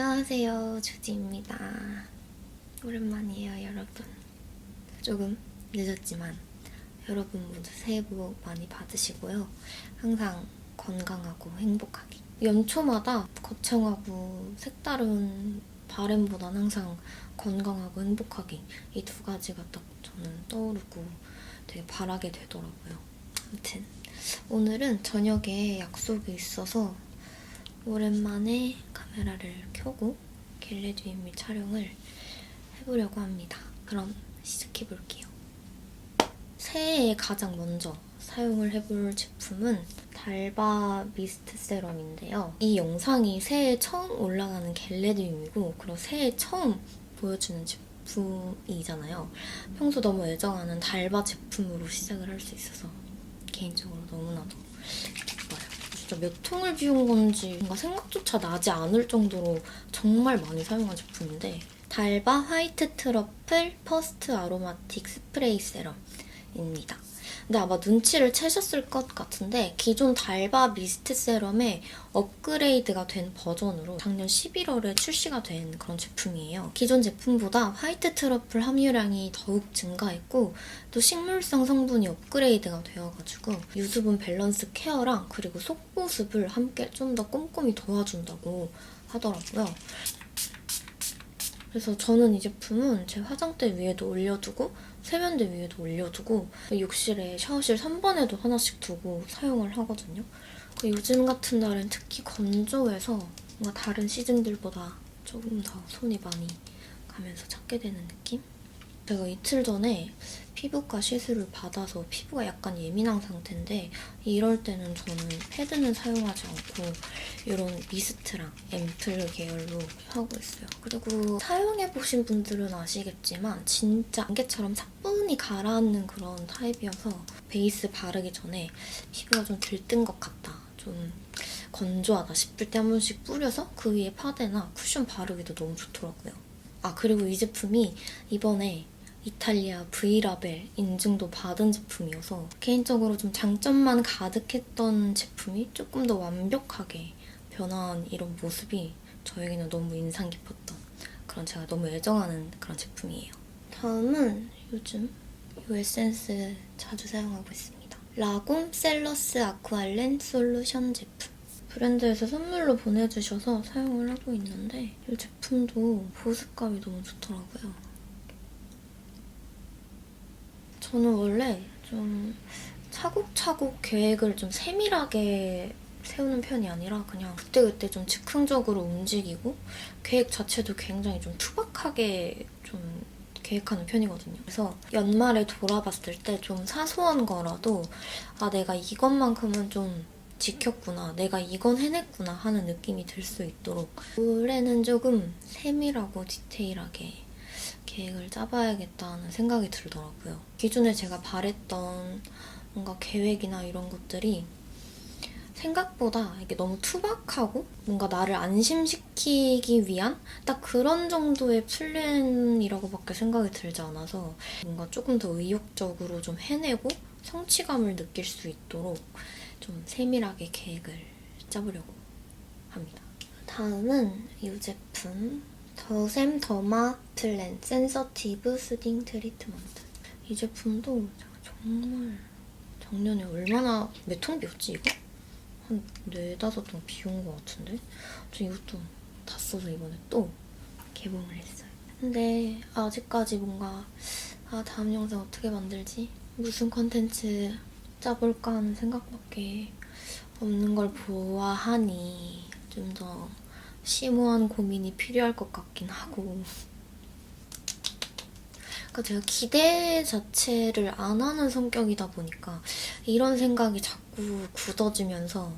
안녕하세요. 주지입니다. 오랜만이에요, 여러분. 조금 늦었지만 여러분 모두 새해 복 많이 받으시고요. 항상 건강하고 행복하게. 연초마다 거창하고 색다른 바램보단 항상 건강하고 행복하게 이 두 가지가 딱 저는 떠오르고 되게 바라게 되더라고요. 아무튼 오늘은 저녁에 약속이 있어서 오랜만에 카메라를 켜고 겟레디미 촬영을 해보려고 합니다. 그럼 시작해볼게요. 새해에 가장 먼저 사용을 해볼 제품은 달바 미스트 세럼인데요. 이 영상이 새해 처음 올라가는 겟레디움이고 그리고 새해 처음 보여주는 제품이잖아요. 평소 너무 애정하는 달바 제품으로 시작을 할 수 있어서 개인적으로 너무나도. 진짜 몇 통을 비운 건지 뭔가 생각조차 나지 않을 정도로 정말 많이 사용한 제품인데 달바 화이트 트러플 퍼스트 아로마틱 스프레이 세럼입니다. 근데 아마 눈치를 채셨을 것 같은데 기존 달바 미스트 세럼의 업그레이드가 된 버전으로 작년 11월에 출시가 된 그런 제품이에요. 기존 제품보다 화이트 트러플 함유량이 더욱 증가했고 또 식물성 성분이 업그레이드가 되어가지고 유수분 밸런스 케어랑 그리고 속보습을 함께 좀 더 꼼꼼히 도와준다고 하더라고요. 그래서 저는 이 제품은 제 화장대 위에도 올려두고 세면대 위에도 올려두고 욕실에 샤워실 3번에도 하나씩 두고 사용을 하거든요. 그 요즘 같은 날은 특히 건조해서 뭔가 다른 시즌들보다 조금 더 손이 많이 가면서 찾게 되는 느낌? 제가 이틀 전에 피부과 시술을 받아서 피부가 약간 예민한 상태인데 이럴 때는 저는 패드는 사용하지 않고 이런 미스트랑 앰플 계열로 하고 있어요. 그리고 사용해보신 분들은 아시겠지만 진짜 안개처럼 사뿐히 가라앉는 그런 타입이어서 베이스 바르기 전에 피부가 좀 들뜬 것 같다. 좀 건조하다 싶을 때 한 번씩 뿌려서 그 위에 파데나 쿠션 바르기도 너무 좋더라고요. 아 그리고 이 제품이 이번에 이탈리아 브이라벨 인증도 받은 제품이어서 개인적으로 좀 장점만 가득했던 제품이 조금 더 완벽하게 변한 이런 모습이 저에게는 너무 인상 깊었던 그런 제가 너무 애정하는 그런 제품이에요. 다음은 요즘 이 에센스 자주 사용하고 있습니다. 라곰 셀러스 아쿠알렌 솔루션 제품. 브랜드에서 선물로 보내주셔서 사용을 하고 있는데 이 제품도 보습감이 너무 좋더라고요. 저는 원래 좀 차곡차곡 계획을 좀 세밀하게 세우는 편이 아니라 그냥 그때그때 좀 즉흥적으로 움직이고 계획 자체도 굉장히 좀 투박하게 좀 계획하는 편이거든요. 그래서 연말에 돌아봤을 때 좀 사소한 거라도 아 내가 이것만큼은 좀 지켰구나, 내가 이건 해냈구나 하는 느낌이 들 수 있도록 올해는 조금 세밀하고 디테일하게 계획을 짜봐야겠다는 생각이 들더라고요. 기존에 제가 바랬던 뭔가 계획이나 이런 것들이 생각보다 이게 너무 투박하고 뭔가 나를 안심시키기 위한 딱 그런 정도의 플랜이라고밖에 생각이 들지 않아서 뭔가 조금 더 의욕적으로 좀 해내고 성취감을 느낄 수 있도록 좀 세밀하게 계획을 짜보려고 합니다. 다음은 이 제품 더샘 더마 플랜 센서티브 스딩 트리트먼트 이 제품도 정말 작년에 얼마나 몇 통 비웠지 이거? 한 네다섯 통 비운 것 같은데? 저 이것도 다 써서 이번에 또 개봉을 했어요. 근데 아직까지 뭔가 아 다음 영상 어떻게 만들지? 무슨 컨텐츠 짜볼까 하는 생각밖에 없는 걸 보아하니 좀더 심오한 고민이 필요할 것 같긴 하고. 그러니까 제가 기대 자체를 안 하는 성격이다 보니까 이런 생각이 자꾸 굳어지면서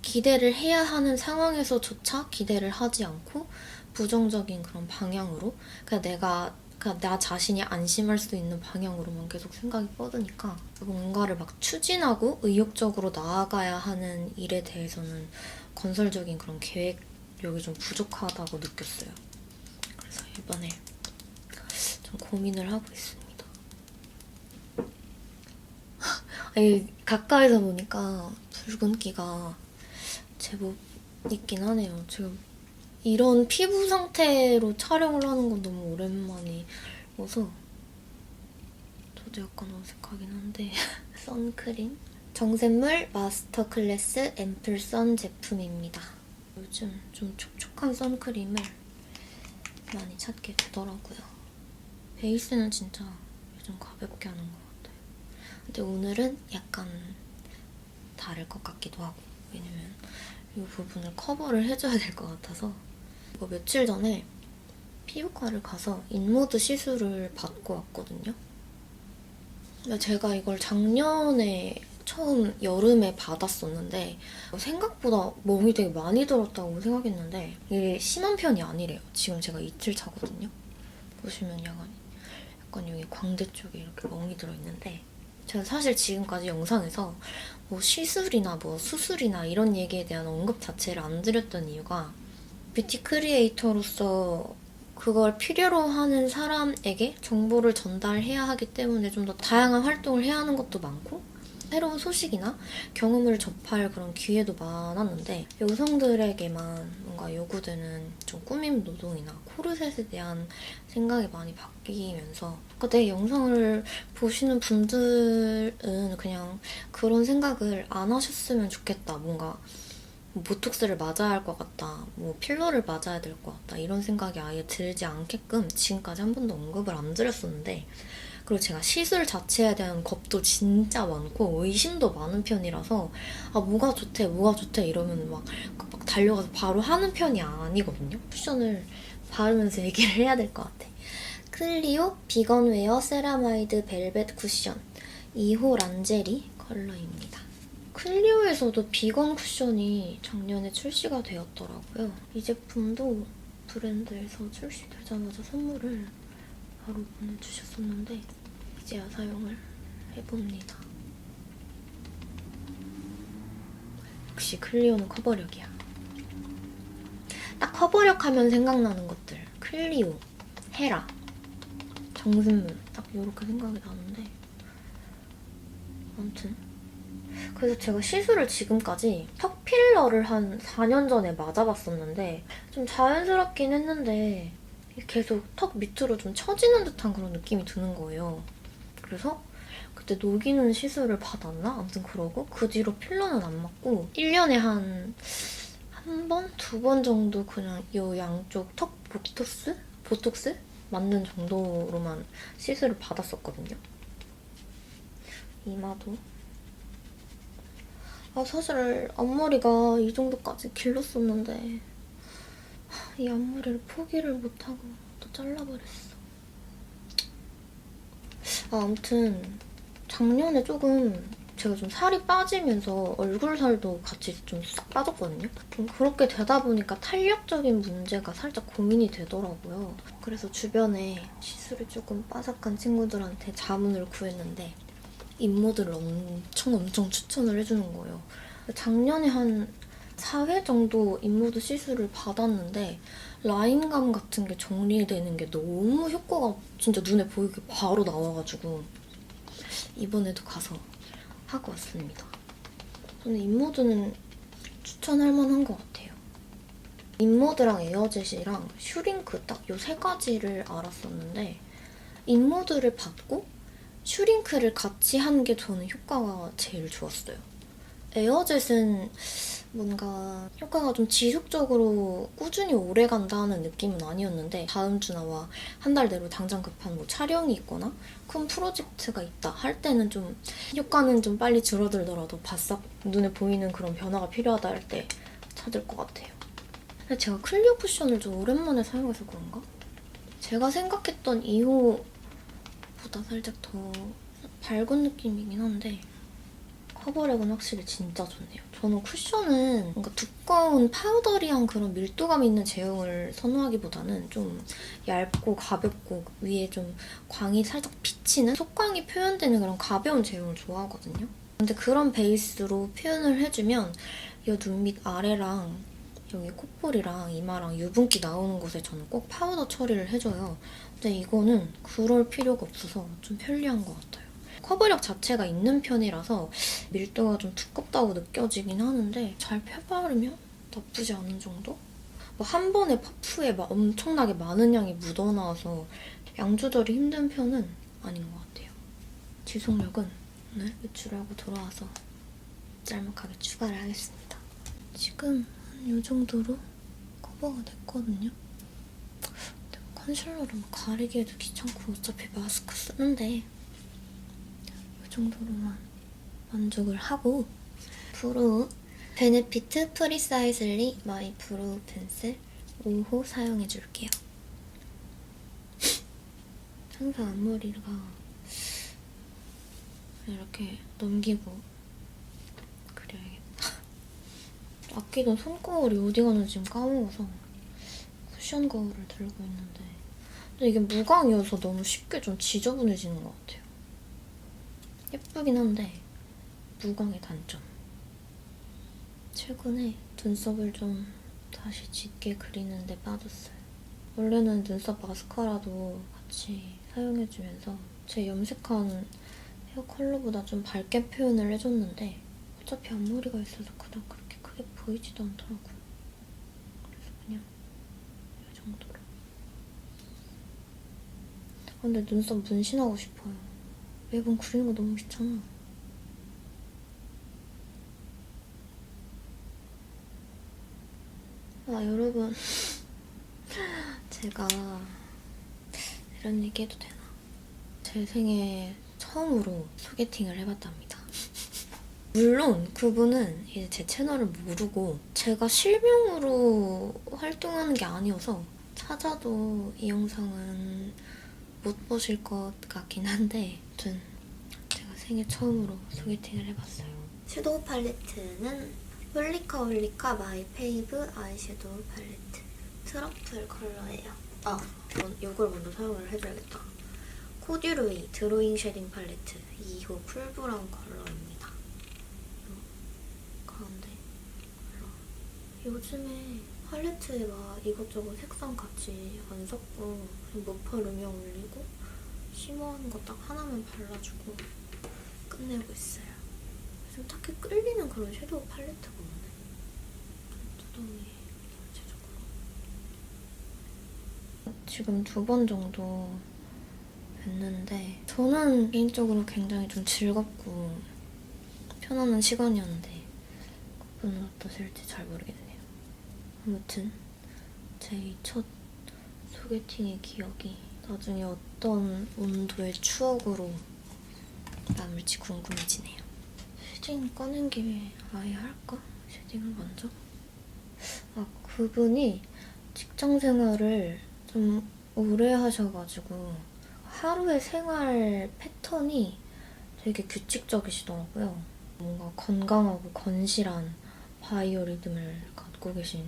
기대를 해야 하는 상황에서조차 기대를 하지 않고 부정적인 그런 방향으로 그냥 내가 그냥 나 자신이 안심할 수 있는 방향으로만 계속 생각이 뻗으니까 뭔가를 막 추진하고 의욕적으로 나아가야 하는 일에 대해서는 건설적인 그런 계획 력이 좀 부족하다고 느꼈어요. 그래서 이번에 좀 고민을 하고 있습니다. 아니, 가까이서 보니까 붉은기가 제법 있긴 하네요. 지금 이런 피부 상태로 촬영을 하는 건 너무 오랜만이어서 저도 약간 어색하긴 한데 선크림 정샘물 마스터 클래스 앰플 선 제품입니다. 요즘 좀 촉촉한 선크림을 많이 찾게 되더라고요. 베이스는 진짜 요즘 가볍게 하는 것 같아요. 근데 오늘은 약간 다를 것 같기도 하고 왜냐면 이 부분을 커버를 해줘야 될 것 같아서 이거 며칠 전에 피부과를 가서 인모드 시술을 받고 왔거든요. 제가 이걸 작년에 처음 여름에 받았었는데 생각보다 멍이 되게 많이 들었다고 생각했는데 이게 심한 편이 아니래요. 지금 제가 이틀 차거든요. 보시면 약간 약간 여기 광대 쪽에 이렇게 멍이 들어 있는데 제가 사실 지금까지 영상에서 뭐 시술이나 뭐 수술이나 이런 얘기에 대한 언급 자체를 안 드렸던 이유가 뷰티 크리에이터로서 그걸 필요로 하는 사람에게 정보를 전달해야 하기 때문에 좀 더 다양한 활동을 해야 하는 것도 많고 새로운 소식이나 경험을 접할 그런 기회도 많았는데 여성들에게만 뭔가 요구되는 좀 꾸밈 노동이나 코르셋에 대한 생각이 많이 바뀌면서 내 영상을 보시는 분들은 그냥 그런 생각을 안 하셨으면 좋겠다. 뭔가 뭐 보톡스를 맞아야 할 것 같다, 뭐 필러를 맞아야 될 것 같다 이런 생각이 아예 들지 않게끔 지금까지 한 번도 언급을 안 드렸었는데 그리고 제가 시술 자체에 대한 겁도 진짜 많고 의심도 많은 편이라서 아 뭐가 좋대 뭐가 좋대 이러면 막, 막 달려가서 바로 하는 편이 아니거든요. 쿠션을 바르면서 얘기를 해야 될 것 같아. 클리오 비건웨어 세라마이드 벨벳 쿠션 2호 란제리 컬러입니다. 클리오에서도 비건 쿠션이 작년에 출시가 되었더라고요. 이 제품도 브랜드에서 출시되자마자 선물을 바로 보내주셨었는데 이제야 사용을 해봅니다. 역시 클리오는 커버력이야. 딱 커버력 하면 생각나는 것들. 클리오, 헤라, 정순물 딱 이렇게 생각이 나는데 아무튼 그래서 제가 시술을 지금까지 턱 필러를 한 4년 전에 맞아봤었는데 좀 자연스럽긴 했는데 계속 턱 밑으로 좀 처지는 듯한 그런 느낌이 드는 거예요. 그래서 그때 녹이는 시술을 받았나? 아무튼 그러고 그 뒤로 필러는 안 맞고 1년에 한 한 번, 두 번 정도 그냥 이 양쪽 턱 보톡스? 보톡스? 맞는 정도로만 시술을 받았었거든요. 이마도 아 사실 앞머리가 이 정도까지 길렀었는데 이 앞머리를 포기를 못하고 또 잘라버렸어. 아, 아무튼 작년에 조금 제가 좀 살이 빠지면서 얼굴 살도 같이 좀 싹 빠졌거든요. 좀 그렇게 되다 보니까 탄력적인 문제가 살짝 고민이 되더라고요. 그래서 주변에 시술이 조금 빠삭한 친구들한테 자문을 구했는데 인모들을 엄청 엄청 추천을 해주는 거예요. 작년에 한 4회 정도 인모드 시술을 받았는데 라인감 같은 게 정리되는 게 너무 효과가 진짜 눈에 보이게 바로 나와가지고 이번에도 가서 하고 왔습니다. 저는 인모드는 추천할 만한 것 같아요. 인모드랑 에어젯이랑 슈링크 딱 요 세 가지를 알았었는데 인모드를 받고 슈링크를 같이 한 게 저는 효과가 제일 좋았어요. 에어젯은 뭔가 효과가 좀 지속적으로 꾸준히 오래 간다는 느낌은 아니었는데 다음 주 나 와 한 달 내로 당장 급한 뭐 촬영이 있거나 큰 프로젝트가 있다 할 때는 좀 효과는 좀 빨리 줄어들더라도 바싹 눈에 보이는 그런 변화가 필요하다 할 때 찾을 것 같아요. 근데 제가 클리오 쿠션을 좀 오랜만에 사용해서 그런가? 제가 생각했던 2호보다 살짝 더 밝은 느낌이긴 한데 커버력은 확실히 진짜 좋네요. 저는 쿠션은 뭔가 두꺼운 파우더리한 그런 밀도감 있는 제형을 선호하기보다는 좀 얇고 가볍고 위에 좀 광이 살짝 비치는 속광이 표현되는 그런 가벼운 제형을 좋아하거든요. 근데 그런 베이스로 표현을 해주면 이 눈 밑 아래랑 여기 콧볼이랑 이마랑 유분기 나오는 곳에 저는 꼭 파우더 처리를 해줘요. 근데 이거는 그럴 필요가 없어서 좀 편리한 것 같아요. 커버력 자체가 있는 편이라서 밀도가 좀 두껍다고 느껴지긴 하는데 잘 펴바르면 나쁘지 않은 정도? 뭐 한 번에 퍼프에 막 엄청나게 많은 양이 묻어나와서 양 조절이 힘든 편은 아닌 것 같아요. 지속력은 오늘 외출하고 돌아와서 짤막하게 추가를 하겠습니다. 지금 한 이 정도로 커버가 됐거든요. 컨실러를 막 가리기에도 귀찮고 어차피 마스크 쓰는데 이 정도로만 만족을 하고 브로우 베네피트 프리사이즐리 마이 브로우 펜슬 5호 사용해줄게요. 항상 앞머리가 이렇게 넘기고 그려야겠다. 아끼던 손거울이 어디 갔는지 지금 까먹어서 쿠션 거울을 들고 있는데 근데 이게 무광이어서 너무 쉽게 좀 지저분해지는 것 같아요. 예쁘긴 한데 무광의 단점. 최근에 눈썹을 좀 다시 짙게 그리는 데 빠졌어요. 원래는 눈썹 마스카라도 같이 사용해주면서 제 염색한 헤어 컬러보다 좀 밝게 표현을 해줬는데 어차피 앞머리가 있어서 그닥 그렇게 크게 보이지도 않더라고요. 그래서 그냥 이 정도로. 아, 근데 눈썹 문신하고 싶어요. 매번 그리는 거 너무 귀찮아. 아, 여러분. 제가 이런 얘기 해도 되나? 제 생애 처음으로 소개팅을 해봤답니다. 물론 그분은 이제 제 채널을 모르고 제가 실명으로 활동하는 게 아니어서 찾아도 이 영상은 못 보실 것 같긴 한데 아무튼 제가 생애 처음으로 소개팅을 해봤어요. 섀도우 팔레트는 홀리카 홀리카 마이 페이브 아이섀도우 팔레트 트러플 컬러예요. 아, 이걸 먼저 사용을 해줘야겠다. 코듀로이 드로잉 쉐딩 팔레트 2호 풀브라운 컬러입니다. 요 가운데. 요즘에 팔레트에 막 이것저것 색상 같이 안 섞고 머퍼 음영 올리고 쉬머한 거딱 하나만 발라주고 끝내고 있어요. 좀 딱히 끌리는 그런 섀도우 팔레트가 없네. 두덩이 전체적으로. 지금 두 번 정도 뵀는데 저는 개인적으로 굉장히 좀 즐겁고 편안한 시간이었는데 그분은 어떠실지 잘 모르겠네요. 아무튼 제이첫 소개팅의 기억이 나중에 어떤 온도의 추억으로 남을지 궁금해지네요. 쉐딩 꺼낸 김에 아예 할까? 쉐딩을 먼저? 아, 그분이 직장 생활을 좀 오래 하셔가지고 하루의 생활 패턴이 되게 규칙적이시더라고요. 뭔가 건강하고 건실한 바이오 리듬을 갖고 계신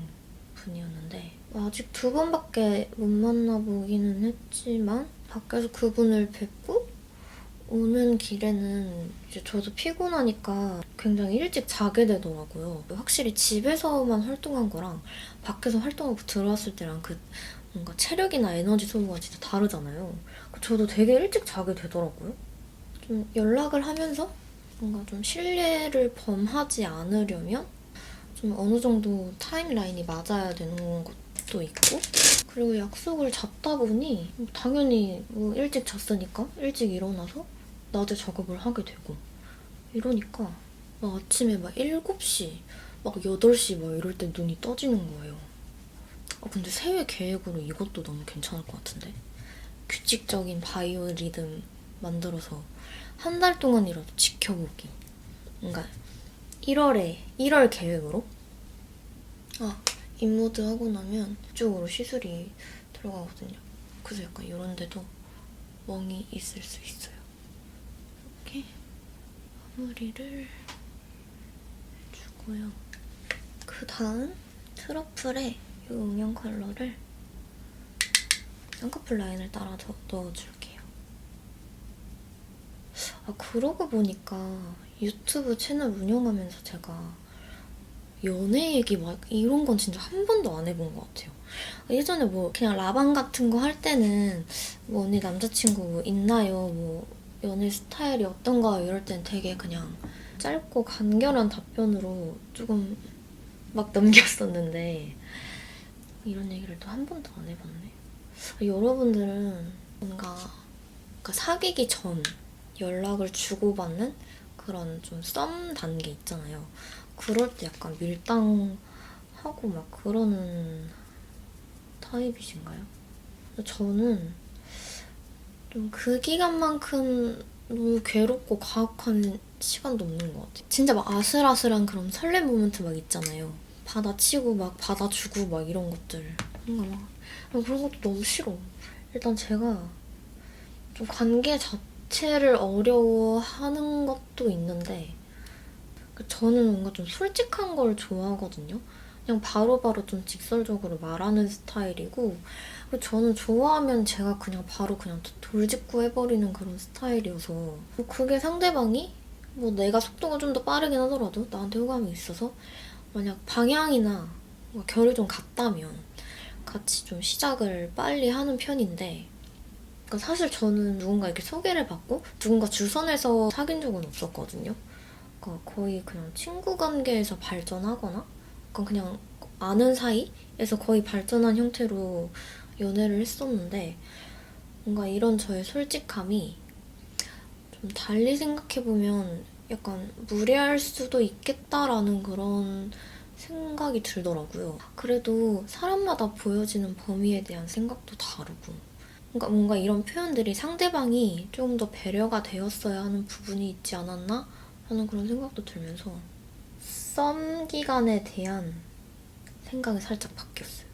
분이었는데 아직 두 번밖에 못 만나보기는 했지만 밖에서 그분을 뵙고 오는 길에는 이제 저도 피곤하니까 굉장히 일찍 자게 되더라고요. 확실히 집에서만 활동한 거랑 밖에서 활동하고 들어왔을 때랑 그 뭔가 체력이나 에너지 소모가 진짜 다르잖아요. 저도 되게 일찍 자게 되더라고요. 좀 연락을 하면서 뭔가 좀 신뢰를 범하지 않으려면 좀 어느 정도 타임라인이 맞아야 되는 것도 있고 그리고 약속을 잡다 보니 당연히 뭐 일찍 잤으니까 일찍 일어나서 낮에 작업을 하게 되고 이러니까 막 아침에 막 7시 막 8시 막 이럴 때 눈이 떠지는 거예요. 아, 근데 새해 계획으로 이것도 너무 괜찮을 것 같은데? 규칙적인 바이오 리듬 만들어서 한 달 동안이라도 지켜보기. 그러니까 1월에 1월 계획으로 아 인모드 하고 나면 이쪽으로 시술이 들어가거든요. 그래서 약간 이런 데도 멍이 있을 수 있어요. 이렇게 마무리를 해주고요. 그 다음 트러플에 이 음영 컬러를 쌍꺼풀 라인을 따라 더 넣어줄게요. 아 그러고 보니까 유튜브 채널 운영하면서 제가 연애 얘기 막 이런 건 진짜 한 번도 안 해본 것 같아요. 예전에 뭐 그냥 라방 같은 거 할 때는 뭐 언니 남자친구 뭐 있나요? 뭐 연애 스타일이 어떤가 이럴 땐 되게 그냥 짧고 간결한 답변으로 조금 막 넘겼었는데 이런 얘기를 또 한 번도 안 해봤네. 아, 여러분들은 뭔가 그러니까 사귀기 전 연락을 주고받는 그런 좀 썸 단계 있잖아요. 그럴 때 약간 밀당하고 막 그러는 타입이신가요? 저는 좀 그 기간만큼 너무 괴롭고 가혹한 시간도 없는 것 같아요. 진짜 막 아슬아슬한 그런 설렘 모멘트 막 있잖아요. 받아치고 막 받아주고 막 이런 것들. 뭔가 막 아, 그런 것도 너무 싫어. 일단 제가 좀 관계 자체를 어려워하는 것도 있는데 그 저는 뭔가 좀 솔직한 걸 좋아하거든요. 그냥 바로 바로 좀 직설적으로 말하는 스타일이고 저는 좋아하면 제가 그냥 바로 그냥 돌직구 해버리는 그런 스타일이어서 뭐 그게 상대방이 뭐 내가 속도가 좀 더 빠르긴 하더라도 나한테 호감이 있어서 만약 방향이나 뭔가 결이 좀 같다면 같이 좀 시작을 빨리 하는 편인데 그러니까 사실 저는 누군가 이렇게 소개를 받고 누군가 주선해서 사귄 적은 없었거든요. 그러니까 거의 그냥 친구 관계에서 발전하거나 약간 그냥 아는 사이에서 거의 발전한 형태로 연애를 했었는데 뭔가 이런 저의 솔직함이 좀 달리 생각해보면 약간 무례할 수도 있겠다라는 그런 생각이 들더라고요. 그래도 사람마다 보여지는 범위에 대한 생각도 다르고 그러니까 뭔가 이런 표현들이 상대방이 조금 더 배려가 되었어야 하는 부분이 있지 않았나 하는 그런 생각도 들면서 썸 기간에 대한 생각이 살짝 바뀌었어요.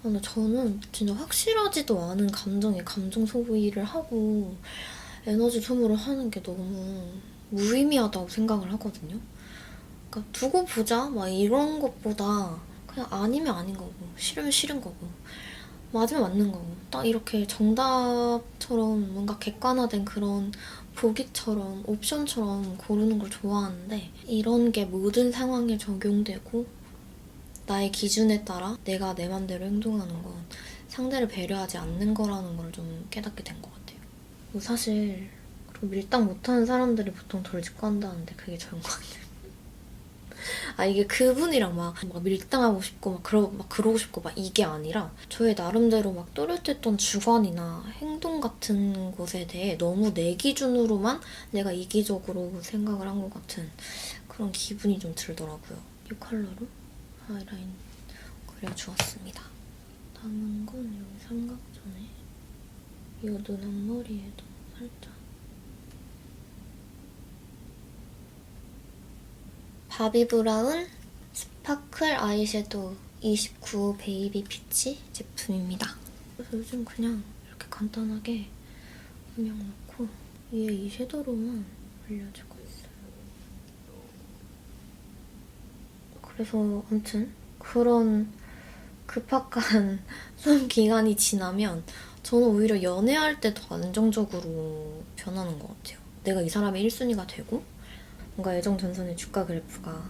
아, 근데 저는 진짜 확실하지도 않은 감정에 감정 소비를 하고 에너지 소모를 하는 게 너무 무의미하다고 생각을 하거든요. 그러니까 두고 보자 막 이런 것보다 그냥 아니면 아닌 거고 싫으면 싫은 거고 맞으면 맞는 거고 딱 이렇게 정답처럼 뭔가 객관화된 그런 보기처럼 옵션처럼 고르는 걸 좋아하는데 이런 게 모든 상황에 적용되고 나의 기준에 따라 내가 내 맘대로 행동하는 건 상대를 배려하지 않는 거라는 걸 좀 깨닫게 된 것 같아요. 그리고 사실 밀당 못하는 사람들이 보통 돌직구 한다는데 그게 저인 것 같아요. 아 이게 그분이랑 막, 막 밀당하고 싶고 막 그러 막 그러고 싶고 막 이게 아니라 저의 나름대로 막 또렷했던 주관이나 행동 같은 것에 대해 너무 내 기준으로만 내가 이기적으로 생각을 한 것 같은 그런 기분이 좀 들더라고요. 이 컬러로 하이라인 그려주었습니다. 남은 건 여기 삼각존에 이 눈 앞머리에도 살짝 바비 브라운 스파클 아이섀도우 29 베이비 피치 제품입니다. 그래서 요즘 그냥 이렇게 간단하게 음영 넣고 위에 이 섀도우로만 올려주고 있어요. 그래서 아무튼 그런 급박한 수험 기간이 지나면 저는 오히려 연애할 때더 안정적으로 변하는 것 같아요. 내가 이 사람의 1순위가 되고 뭔가 애정 전선의 주가 그래프가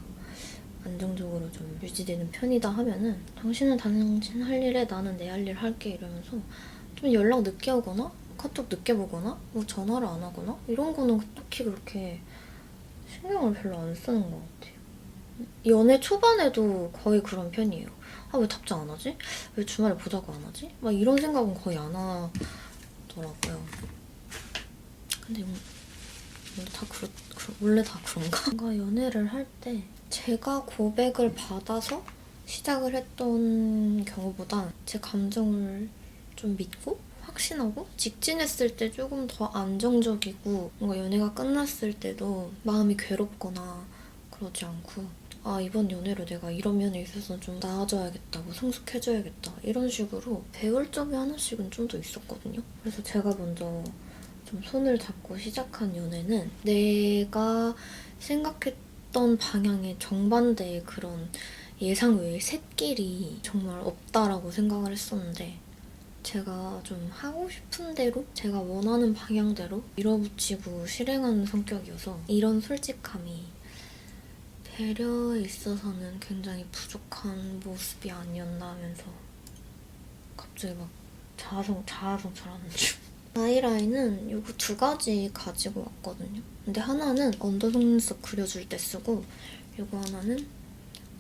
안정적으로 좀 유지되는 편이다 하면은 당신은 당신 할 일에 나는 내 할 일 할게 이러면서 좀 연락 늦게 오거나 카톡 늦게 보거나 뭐 전화를 안 하거나 이런 거는 딱히 그렇게 신경을 별로 안 쓰는 것 같아요. 연애 초반에도 거의 그런 편이에요. 아 왜 답장 안 하지? 왜 주말에 보자고 안 하지? 막 이런 생각은 거의 안 하더라고요. 근데 뭐 원래 다 그렇 그- 원래 다 그런가? 뭔가 연애를 할 때 제가 고백을 받아서 시작을 했던 경우보다 제 감정을 좀 믿고 확신하고 직진했을 때 조금 더 안정적이고 뭔가 연애가 끝났을 때도 마음이 괴롭거나 그러지 않고 아 이번 연애로 내가 이런 면에 있어서 좀 나아져야겠다 뭐 성숙해져야겠다 이런 식으로 배울 점이 하나씩은 좀 더 있었거든요 그래서 제가 먼저 좀 손을 잡고 시작한 연애는 내가 생각했던 방향의 정반대의 그런 예상 외의 샛길이 정말 없다라고 생각을 했었는데 제가 좀 하고 싶은 대로 제가 원하는 방향대로 밀어붙이고 실행하는 성격이어서 이런 솔직함이 배려에 있어서는 굉장히 부족한 모습이 아니었나 하면서 갑자기 막 자아성, 자아성찰하는 중. 아이라인은 이거 두 가지 가지고 왔거든요. 근데 하나는 언더 속눈썹 그려줄 때 쓰고 이거 하나는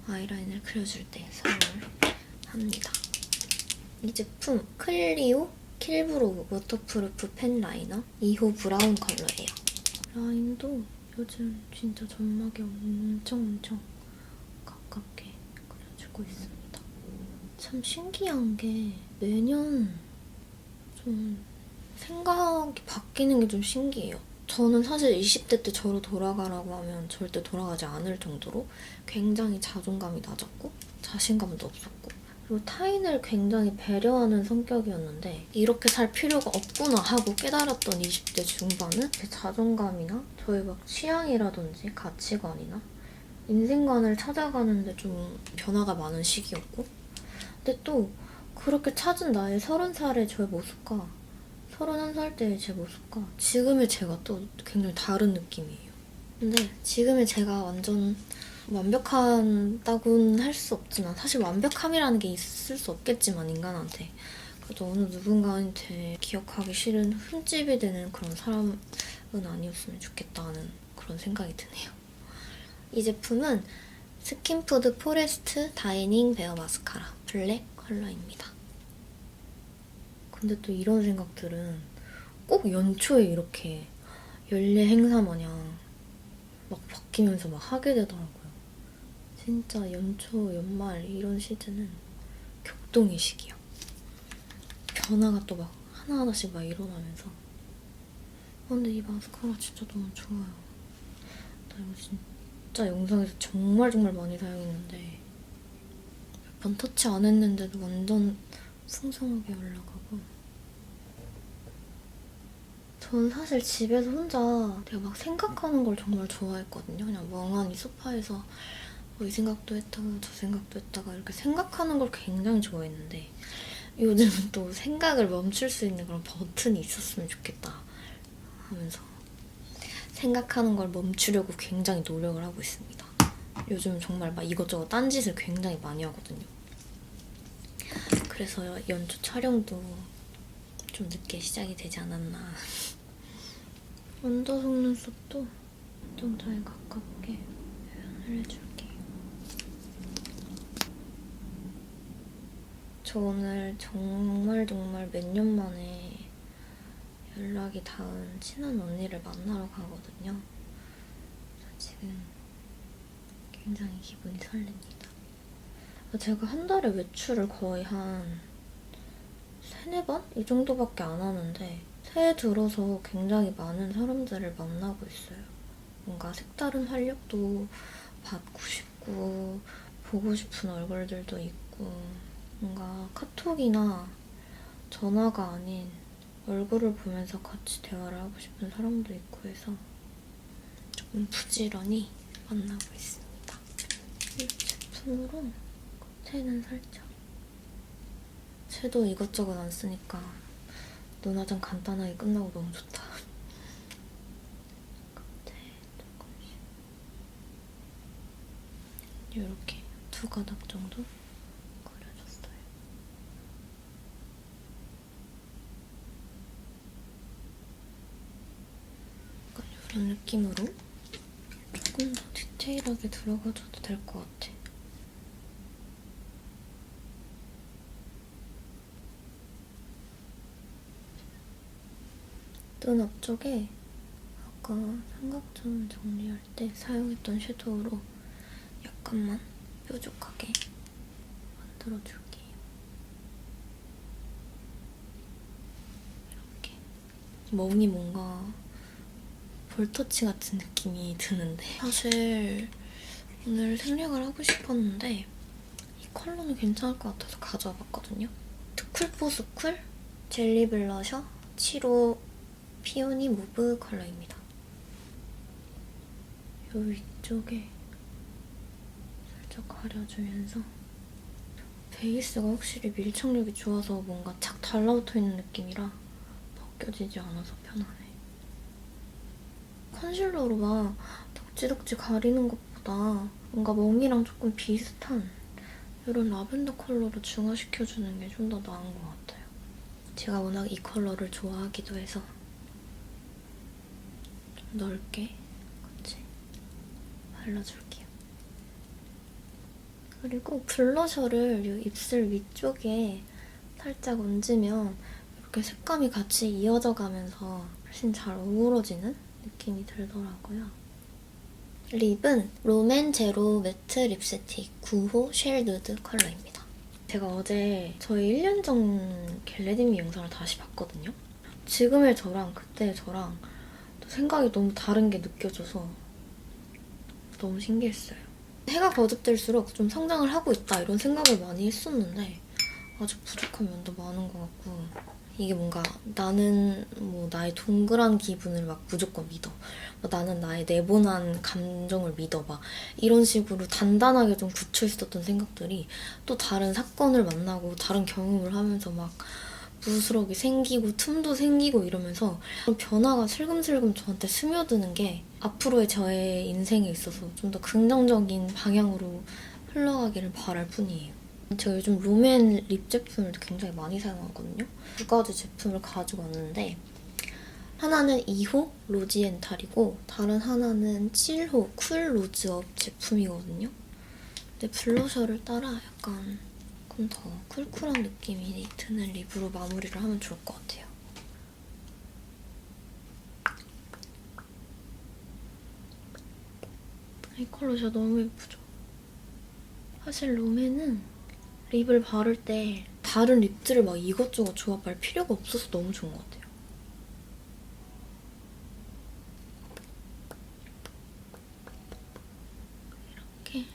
아이라인을 그려줄 때 사용을 합니다. 이 제품 클리오 킬브로 워터프루프 펜 라이너 2호 브라운 컬러예요. 라인도 요즘 진짜 점막에 엄청 엄청 가깝게 그려주고 있습니다. 참 신기한 게 매년 좀 생각이 바뀌는 게 좀 신기해요. 저는 사실 20대 때 저로 돌아가라고 하면 절대 돌아가지 않을 정도로 굉장히 자존감이 낮았고 자신감도 없었고 그리고 타인을 굉장히 배려하는 성격이었는데 이렇게 살 필요가 없구나 하고 깨달았던 20대 중반은 제 자존감이나 저의 막 취향이라든지 가치관이나 인생관을 찾아가는데 좀 변화가 많은 시기였고 근데 또 그렇게 찾은 나의 30살의 저의 모습과 31살 때의 제 모습과 지금의 제가 또 굉장히 다른 느낌이에요. 근데 지금의 제가 완전 완벽하다고는 할 수 없지만 사실 완벽함이라는 게 있을 수 없겠지만 인간한테 그래도 어느 누군가한테 기억하기 싫은 흠집이 되는 그런 사람은 아니었으면 좋겠다는 그런 생각이 드네요. 이 제품은 스킨푸드 포레스트 다이닝 베어 마스카라 블랙 컬러입니다. 근데 또 이런 생각들은 꼭 연초에 이렇게 연례 행사 마냥 막 바뀌면서 막 하게 되더라고요. 진짜 연초, 연말 이런 시즌은 격동의 시기야. 변화가 또 막 하나하나씩 막 일어나면서. 아, 근데 이 마스카라 진짜 너무 좋아요. 나 이거 진짜 영상에서 정말 정말 많이 사용했는데 몇 번 터치 안 했는데도 완전 풍성하게 올라가고 저는 사실 집에서 혼자 내가 막 생각하는 걸 정말 좋아했거든요. 그냥 멍하니 소파에서 뭐 이 생각도 했다가 저 생각도 했다가 이렇게 생각하는 걸 굉장히 좋아했는데 요즘은 또 생각을 멈출 수 있는 그런 버튼이 있었으면 좋겠다 하면서 생각하는 걸 멈추려고 굉장히 노력을 하고 있습니다. 요즘 정말 막 이것저것 딴짓을 굉장히 많이 하거든요. 그래서 연초 촬영도 좀 늦게 시작이 되지 않았나. 언더 속눈썹도 좀 잘 가깝게 표현을 해줄게요. 저 오늘 정말 정말 몇 년 만에 연락이 닿은 친한 언니를 만나러 가거든요. 지금 굉장히 기분이 설렙니다. 제가 한 달에 외출을 거의 한 세네 번? 이 정도밖에 안 하는데 새해 들어서 굉장히 많은 사람들을 만나고 있어요. 뭔가 색다른 활력도 받고 싶고 보고 싶은 얼굴들도 있고 뭔가 카톡이나 전화가 아닌 얼굴을 보면서 같이 대화를 하고 싶은 사람도 있고 해서 조금 부지런히 만나고 있습니다. 이 제품으로 겉에는 살짝 섀도우 이것저것 안 쓰니까 눈화장 간단하게 끝나고 너무 좋다. 이렇게 두 가닥 정도 그려줬어요. 약간 이런 느낌으로 조금 더 디테일하게 들어가줘도 될 것 같아. 눈 앞쪽에 아까 삼각존 정리할 때 사용했던 섀도우로 약간만 뾰족하게 만들어줄게요. 이렇게 멍이 뭔가 볼터치 같은 느낌이 드는데 사실 오늘 생략을 하고 싶었는데 이 컬러는 괜찮을 것 같아서 가져와 봤거든요. 트쿨포스쿨 젤리 블러셔 7호 피오니 무브 컬러입니다. 요 위쪽에 살짝 가려주면서 베이스가 확실히 밀착력이 좋아서 뭔가 착 달라붙어 있는 느낌이라 벗겨지지 않아서 편하네. 컨실러로 막 덕지덕지 가리는 것보다 뭔가 멍이랑 조금 비슷한 이런 라벤더 컬러로 중화시켜주는 게 좀 더 나은 것 같아요. 제가 워낙 이 컬러를 좋아하기도 해서 좀 넓게 같이 발라줄게요. 그리고 블러셔를 이 입술 위쪽에 살짝 얹으면 이렇게 색감이 같이 이어져 가면서 훨씬 잘 어우러지는 느낌이 들더라고요. 립은 롬앤 제로 매트 립스틱 9호 쉘 누드 컬러입니다. 제가 어제 저희 1년 전 겟레디미 영상을 다시 봤거든요. 지금의 저랑 그때의 저랑 또 생각이 너무 다른 게 느껴져서 너무 신기했어요. 해가 거듭될수록 좀 성장을 하고 있다 이런 생각을 많이 했었는데 아직 부족한 면도 많은 것 같고 이게 뭔가 나는 뭐 나의 동그란 기분을 막 무조건 믿어 뭐 나는 나의 내보난 감정을 믿어 막 이런 식으로 단단하게 좀 굳혀 있었던 생각들이 또 다른 사건을 만나고 다른 경험을 하면서 막 부스러기 생기고 틈도 생기고 이러면서 변화가 슬금슬금 저한테 스며드는 게 앞으로의 저의 인생에 있어서 좀 더 긍정적인 방향으로 흘러가기를 바랄 뿐이에요. 제가 요즘 롬앤 립 제품을 굉장히 많이 사용하거든요. 두 가지 제품을 가지고 왔는데 하나는 2호 로지엔탈이고 다른 하나는 7호 쿨 로즈업 제품이거든요. 근데 블러셔를 따라 약간 조금 더 쿨쿨한 느낌이 드는 립으로 마무리를 하면 좋을 것 같아요. 이 컬러 진짜 너무 예쁘죠? 사실 롬에는 립을 바를 때 다른 립들을 막 이것저것 조합할 필요가 없어서 너무 좋은 것 같아요. 이렇게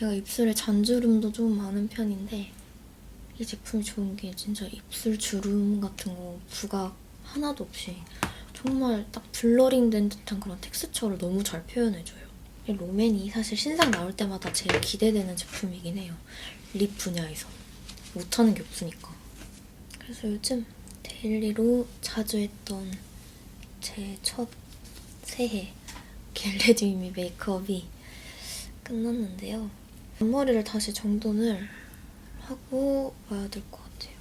제가 입술에 잔주름도 좀 많은 편인데 이 제품이 좋은 게 진짜 입술 주름 같은 거 부각 하나도 없이 정말 딱 블러링 된 듯한 그런 텍스처를 너무 잘 표현해줘요. 이 롬앤이 사실 신상 나올 때마다 제일 기대되는 제품이긴 해요. 립 분야에서. 못하는 게 없으니까. 그래서 요즘 데일리로 자주 했던 제 첫 새해 겟레디미 메이크업이 끝났는데요. 앞머리를 다시 정돈을 하고 와야 될 것 같아요.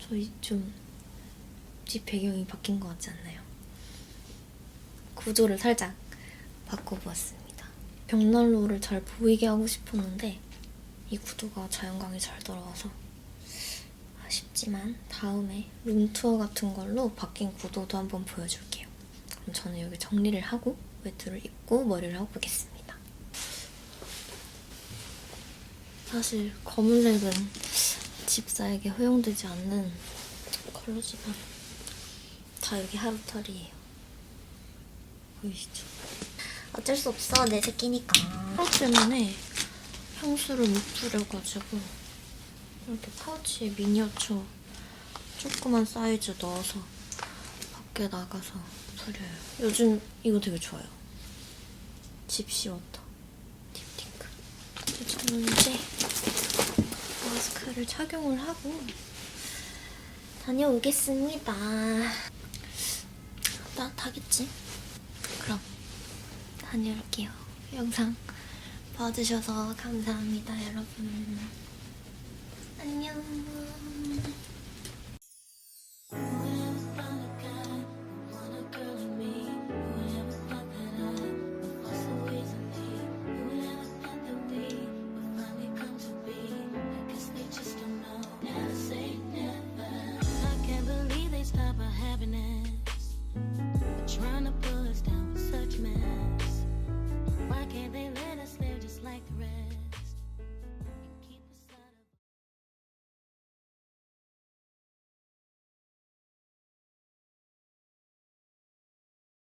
저희 좀집 배경이 바뀐 것 같지 않나요? 구조를 살짝 바꿔보았습니다. 벽난로를 잘 보이게 하고 싶었는데 이 구도가 자연광이 잘 들어와서 아쉽지만 다음에 룸투어 같은 걸로 바뀐 구도도 한번 보여줄게요. 그럼 저는 여기 정리를 하고 외투를 입고 머리를 하고 오겠습니다. 사실 검은색은 집사에게 허용되지 않는 컬러지만 다 여기 하루털이에요. 보이시죠? 어쩔 수 없어 내 새끼니까. 하루 때문에 향수를 못 뿌려가지고 이렇게 파우치에 미니어처 조그만 사이즈 넣어서 밖에 나가서 뿌려요. 요즘 이거 되게 좋아요. 집시 워터 딥핑크. 저는 이제 이거를 착용을 하고 다녀오겠습니다. 따뜻하겠지? 그럼 다녀올게요. 영상 봐주셔서 감사합니다, 여러분. 안녕.